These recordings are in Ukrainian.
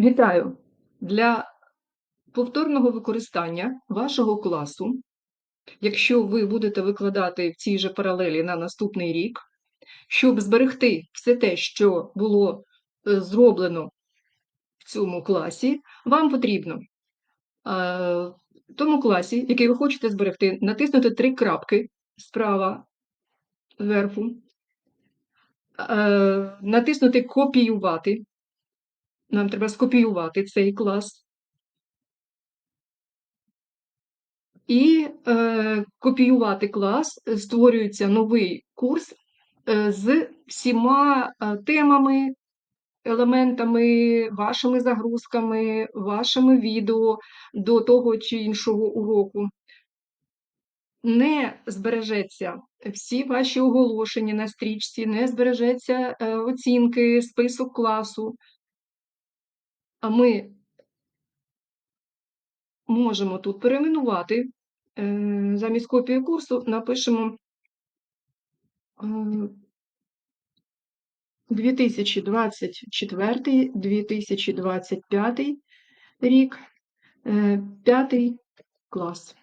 Вітаю! Для повторного використання вашого класу, якщо ви будете викладати в цій же паралелі на наступний рік, щоб зберегти все те, що було е, зроблено в цьому класі, вам потрібно е, в тому класі, який ви хочете зберегти, натиснути три крапки справа зверху, е, натиснути Копіювати. Нам треба скопіювати цей клас. І е, копіювати клас, створюється новий курс е, з всіма е, темами, елементами, вашими загрузками, вашими відео до того чи іншого уроку. Не збережеться всі ваші оголошення на стрічці, не збережеться е, оцінки, список класу. А ми можемо тут перейменувати. Е, замість копії курсу напишемо 2024-2025 рік, е, п'ятий клас.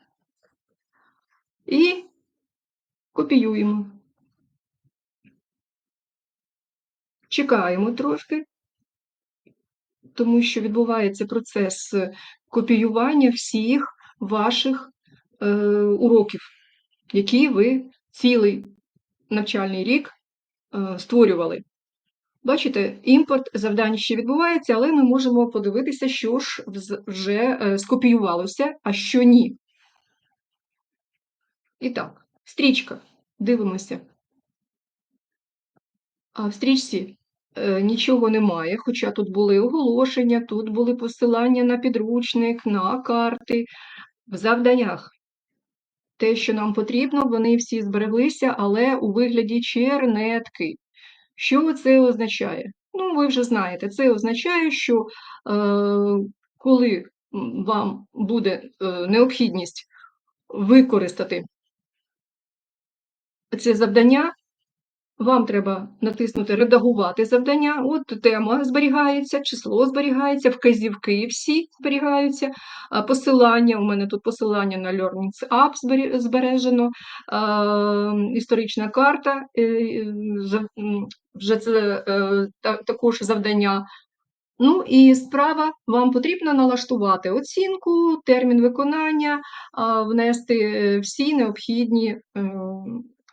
І копіюємо. Чекаємо трошки, тому що відбувається процес копіювання всіх ваших е, уроків, які ви цілий навчальний рік е, створювали. Бачите, імпорт завдань ще відбувається, але ми можемо подивитися, що ж вже е, скопіювалося, а що ні. І так, стрічка. Дивимося. А в стрічці е, нічого немає, хоча тут були оголошення, тут були посилання на підручник, на карти, в завданнях. Те, що нам потрібно, вони всі збереглися, але у вигляді чернетки. Що це означає? Ну, ви вже знаєте, це означає, що е, коли вам буде е, необхідність використати це завдання, вам треба натиснути Редагувати завдання. От тема зберігається, число зберігається, вказівки всі зберігаються, посилання. У мене тут посилання на Learning App збережено, історична карта, е, вже це е, також завдання. Ну і справа вам потрібно налаштувати оцінку, термін виконання, внести е, всі необхідні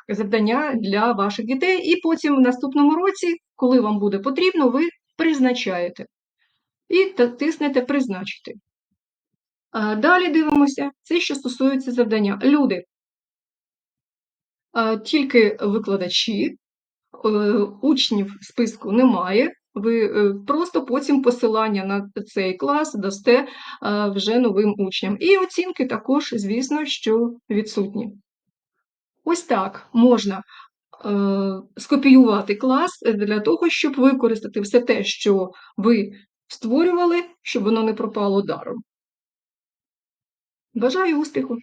завдання для ваших дітей, і потім в наступному році, коли вам буде потрібно, ви призначаєте. І тиснете Призначити. Далі дивимося, це що стосується завдання. Люди, тільки викладачі, е, учнів списку немає. Ви е, просто потім посилання на цей клас дасте вже новим учням. І оцінки також, звісно, що відсутні. Ось так можна е, скопіювати клас для того, щоб використати все те, що ви створювали, щоб воно не пропало даром. Бажаю успіху!